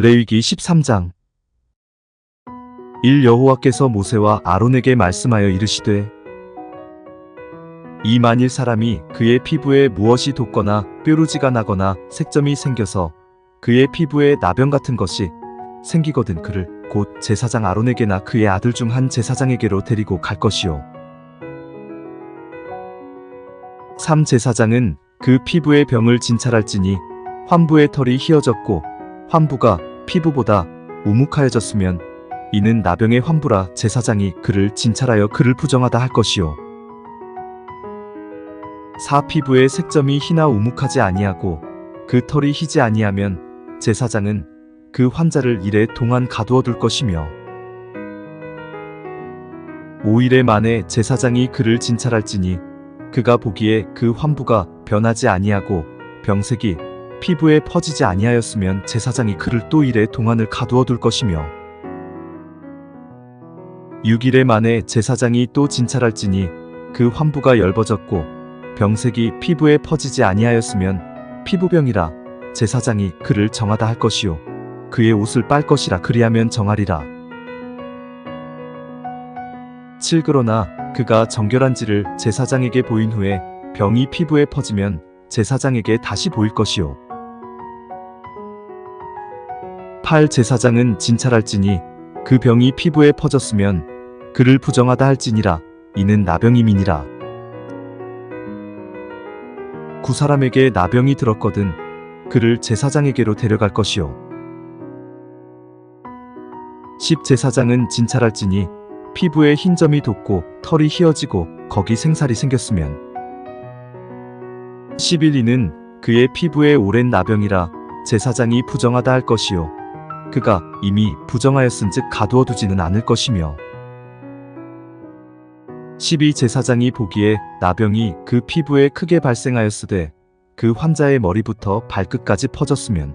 레위기 13장. 1 여호와께서 모세와 아론에게 말씀하여 이르시되 이 만일 사람이 그의 피부에 무엇이 돋거나 뾰루지가 나거나 색점이 생겨서 그의 피부에 나병 같은 것이 생기거든 그를 곧 제사장 아론에게나 그의 아들 중 한 제사장에게로 데리고 갈 것이요. 3 제사장은 그 피부의 병을 진찰할지니 환부의 털이 휘어졌고 환부가 피부보다 우묵하여졌으면 이는 나병의 환부라 제사장이 그를 진찰하여 그를 부정하다 할 것이요. 사 피부의 색점이 희나 우묵하지 아니하고 그 털이 희지 아니하면 제사장은 그 환자를 일에 동안 가두어 둘 것이며 5일에 만에 제사장이 그를 진찰할지니 그가 보기에 그 환부가 변하지 아니하고 병색이 피부에 퍼지지 아니하였으면 제사장이 그를 또 일에 동안을 가두어 둘 것이며 6일에 만에 제사장이 또 진찰할지니 그 환부가 열버졌고 병색이 피부에 퍼지지 아니하였으면 피부병이라 제사장이 그를 정하다 할 것이요. 그의 옷을 빨 것이라 그리하면 정하리라. 7 그러나 그가 정결한지를 제사장에게 보인 후에 병이 피부에 퍼지면 제사장에게 다시 보일 것이요 8 제사장은 진찰할지니 그 병이 피부에 퍼졌으면 그를 부정하다 할지니라. 이는 나병임이니라. 구 사람에게 나병이 들었거든 그를 제사장에게로 데려갈 것이요. 10 제사장은 진찰할지니 피부에 흰 점이 돋고 털이 휘어지고 거기 생살이 생겼으면. 11이는 그의 피부에 오랜 나병이라 제사장이 부정하다 할 것이요 그가 이미 부정하였은즉 가두어 두지는 않을 것이며. 12 제사장이 보기에 나병이 그 피부에 크게 발생하였으되 그 환자의 머리부터 발끝까지 퍼졌으면.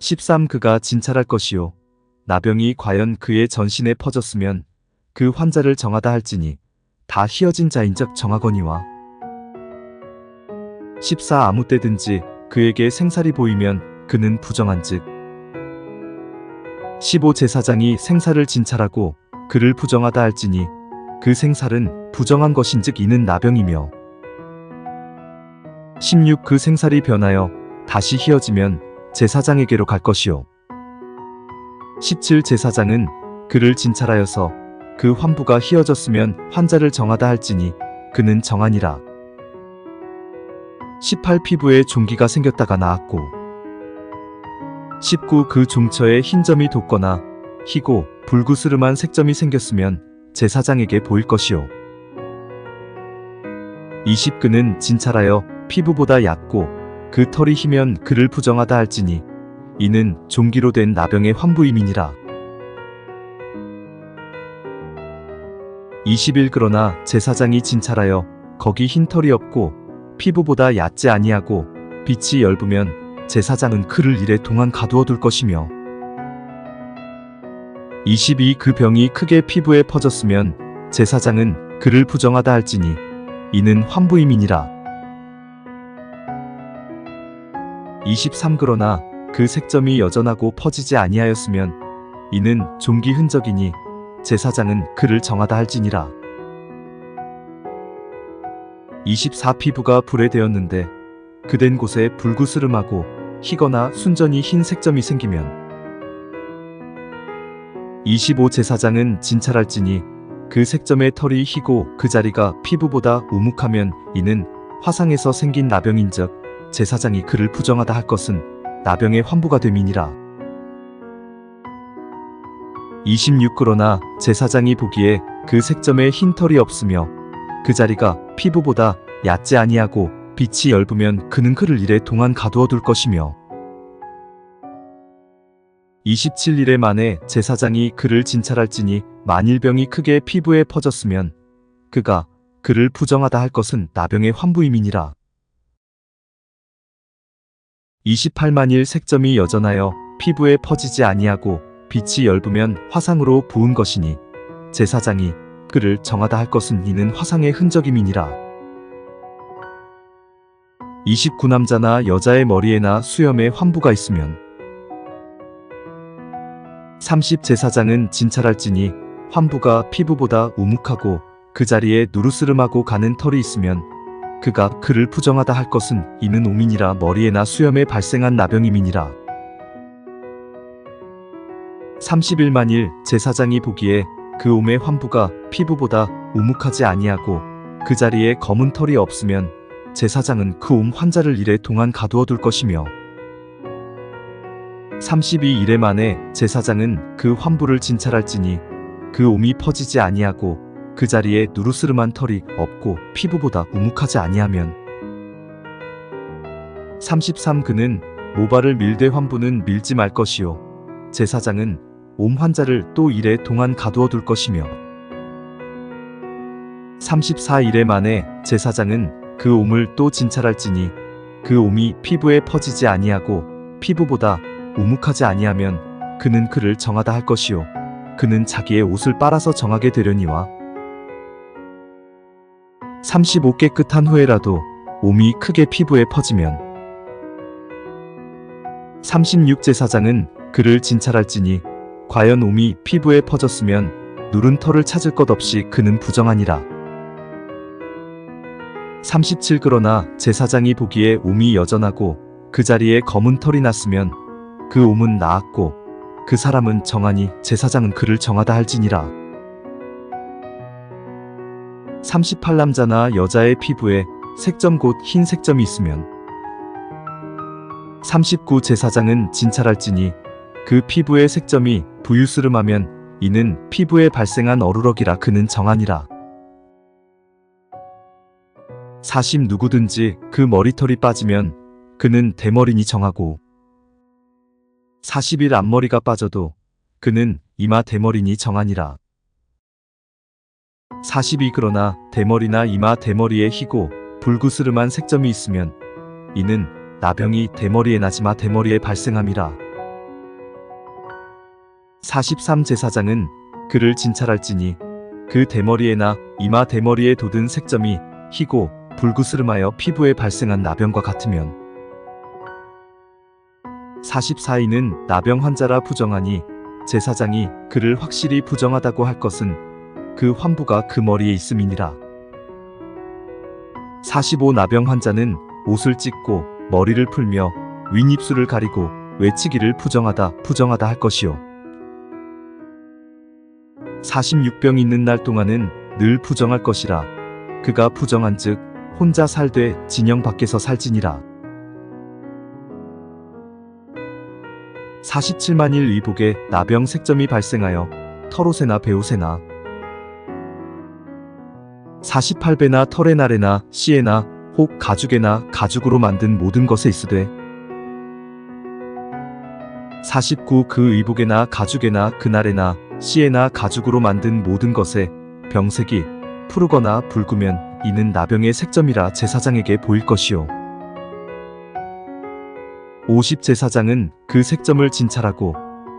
13 그가 진찰할 것이요. 나병이 과연 그의 전신에 퍼졌으면 그 환자를 정하다 할지니 다 휘어진 자인적 정하거니와. 14 아무 때든지 그에게 생살이 보이면 그는 부정한즉 15 제사장이 생살을 진찰하고 그를 부정하다 할지니 그 생살은 부정한 것인즉 이는 나병이며 16 그 생살이 변하여 다시 휘어지면 제사장에게로 갈 것이요. 17 제사장은 그를 진찰하여서 그 환부가 휘어졌으면 환자를 정하다 할지니 그는 정하니라. 18 피부에 종기가 생겼다가 나았고 19그 종처에 흰 점이 돋거나 희고 불구스름한 색점이 생겼으면 제사장에게 보일 것이요. 20 그는 진찰하여 피부보다 얕고 그 털이 희면 그를 부정하다 할지니 이는 종기로 된 나병의 환부임이니라. 20일 그러나 제사장이 진찰하여 거기 흰 털이 없고 피부보다 얕지 아니하고 빛이 엷으면 제사장은 그를 일에 동안 가두어 둘 것이며 22 그 병이 크게 피부에 퍼졌으면 제사장은 그를 부정하다 할지니 이는 환부임이니라. 23 그러나 그 색점이 여전하고 퍼지지 아니하였으면 이는 종기 흔적이니 제사장은 그를 정하다 할지니라. 24 피부가 불에 되었는데 그된 곳에 불구스름하고 희거나 순전히 흰 색점이 생기면 25 제사장은 진찰할지니 그 색점의 털이 희고 그 자리가 피부보다 우묵하면 이는 화상에서 생긴 나병인즉 제사장이 그를 부정하다 할 것은 나병의 환부가 됨이니라. 26 그러나 제사장이 보기에 그 색점에 흰 털이 없으며 그 자리가 피부보다 얕지 아니하고 빛이 엷으면 그는 그를 일에 동안 가두어 둘 것이며 27일에 만에 제사장이 그를 진찰할지니 만일 병이 크게 피부에 퍼졌으면 그가 그를 부정하다 할 것은 나병의 환부임이니라. 28만일 색점이 여전하여 피부에 퍼지지 아니하고 빛이 엷으면 화상으로 부은 것이니 제사장이 그를 정하다 할 것은 이는 화상의 흔적임이니라 29 남자나 여자의 머리에나 수염에 환부가 있으면 30 제사장은 진찰할지니 환부가 피부보다 우묵하고 그 자리에 누르스름하고 가는 털이 있으면 그가 그를 부정하다 할 것은 이는 오민이라 머리에나 수염에 발생한 나병이민이라 31만일 제사장이 보기에 그 옴의 환부가 피부보다 우묵하지 아니하고 그 자리에 검은 털이 없으면 제사장은 그 옴 환자를 이래 동안 가두어 둘 것이며 32일에 만에 제사장은 그 환부를 진찰할지니 그 옴이 퍼지지 아니하고 그 자리에 누르스름한 털이 없고 피부보다 우묵하지 아니하면 33 그는 모발을 밀되 환부는 밀지 말 것이요. 제사장은 옴 환자를 또 이래 동안 가두어 둘 것이며 34일에 만에 제사장은 그 옴을 또 진찰할지니 그 옴이 피부에 퍼지지 아니하고 피부보다 우묵하지 아니하면 그는 그를 정하다 할 것이요. 그는 자기의 옷을 빨아서 정하게 되려니와. 35 깨끗한 후에라도 옴이 크게 피부에 퍼지면 36 제사장은 그를 진찰할지니 과연 옴이 피부에 퍼졌으면 누른 털을 찾을 것 없이 그는 부정하니라 37 그러나 제사장이 보기에 옴이 여전하고 그 자리에 검은 털이 났으면 그 옴은 나았고 그 사람은 정하니 제사장은 그를 정하다 할지니라. 38 남자나 여자의 피부에 색점 곧 흰 색점이 있으면 39 제사장은 진찰할지니 그 피부의 색점이 부유스름하면 이는 피부에 발생한 어루럭이라 그는 정하니라 40 누구든지 그 머리털이 빠지면 그는 대머리니 정하고 40일 앞머리가 빠져도 그는 이마 대머리니 정하니라. 42 그러나 대머리나 이마 대머리에 희고 불구스름한 색점이 있으면 이는 나병이 대머리에 나지마 대머리에 발생함이라. 43 제사장은 그를 진찰할지니 그 대머리에나 이마 대머리에 돋은 색점이 희고 불구스름하여 피부에 발생한 나병과 같으면 44인은 나병 환자라 부정하니 제사장이 그를 확실히 부정하다고 할 것은 그 환부가 그 머리에 있음이니라. 45 나병 환자는 옷을 찢고 머리를 풀며 윗입술을 가리고 외치기를 부정하다 부정하다 할 것이요. 46병 있는 날 동안은 늘 부정할 것이라 그가 부정한즉 혼자 살되 진영 밖에서 살지니라. 47만일 의복에 나병 색점이 발생하여 털옷에나 배옷에나 48배나 털의 날에나 씨에나 혹 가죽에나 가죽으로 만든 모든 것에 있으되 49 그 의복에나 가죽에나 그날에나 씨에나 가죽으로 만든 모든 것에 병색이 푸르거나 붉으면 이는 나병의 색점이라 제사장에게 보일 것이요. 50 제사장은 그 색점을 진찰하고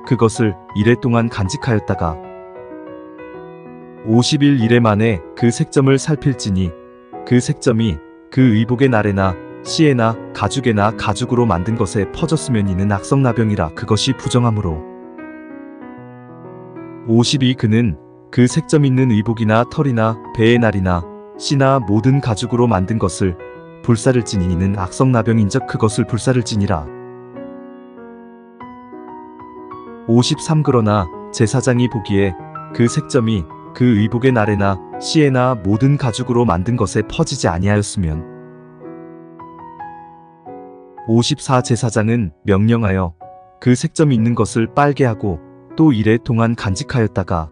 그것을 이래 동안 간직하였다가 50일 이래 만에 그 색점을 살필지니 그 색점이 그 의복의 날에나 씨에나 가죽에나 가죽으로 만든 것에 퍼졌으면 이는 악성나병이라 그것이 부정하므로. 52 그는 그 색점 있는 의복이나 털이나 배의 날이나 씨나 모든 가죽으로 만든 것을 불사를지니 이는 악성나병인적 그것을 불사를지니라. 53 그러나 제사장이 보기에 그 색점이 그 의복의 날에나 씨에나 모든 가죽으로 만든 것에 퍼지지 아니하였으면. 54 제사장은 명령하여 그 색점이 있는 것을 빨게 하고 또 이래 동안 간직하였다가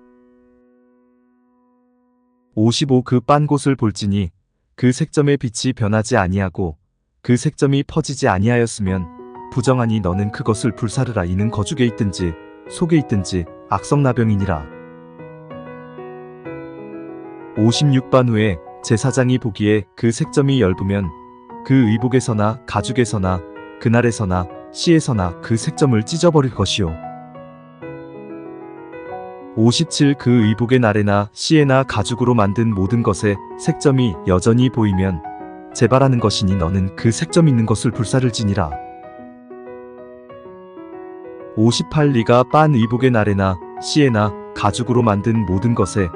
55 그 빤 곳을 볼지니 그 색점의 빛이 변하지 아니하고 그 색점이 퍼지지 아니하였으면 부정하니 너는 그것을 불사르라. 이는 거죽에 있든지 속에 있든지 악성나병이니라. 56반 후에 제사장이 보기에 그 색점이 엷으면 그 의복에서나 가죽에서나 그날에서나 씨에서나 그 색점을 찢어버릴 것이요 57 그 의복의 날에나 씨에나 가죽으로 만든 모든 것에 색점이 여전히 보이면 재발하는 것이니 너는 그 색점 있는 것을 불사를 지니라. 58 리가 빤 의복의 날에나 시에나 가죽으로 만든 모든 것에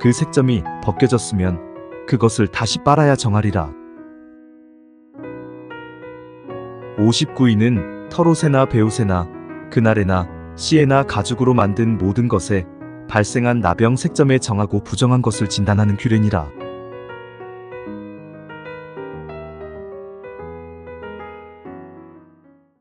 그 색점이 벗겨졌으면 그것을 다시 빨아야 정하리라. 59인은 털옷에나 배옷에나 그날에나 시에나 가죽으로 만든 모든 것에 발생한 나병 색점에 정하고 부정한 것을 진단하는 규례니라.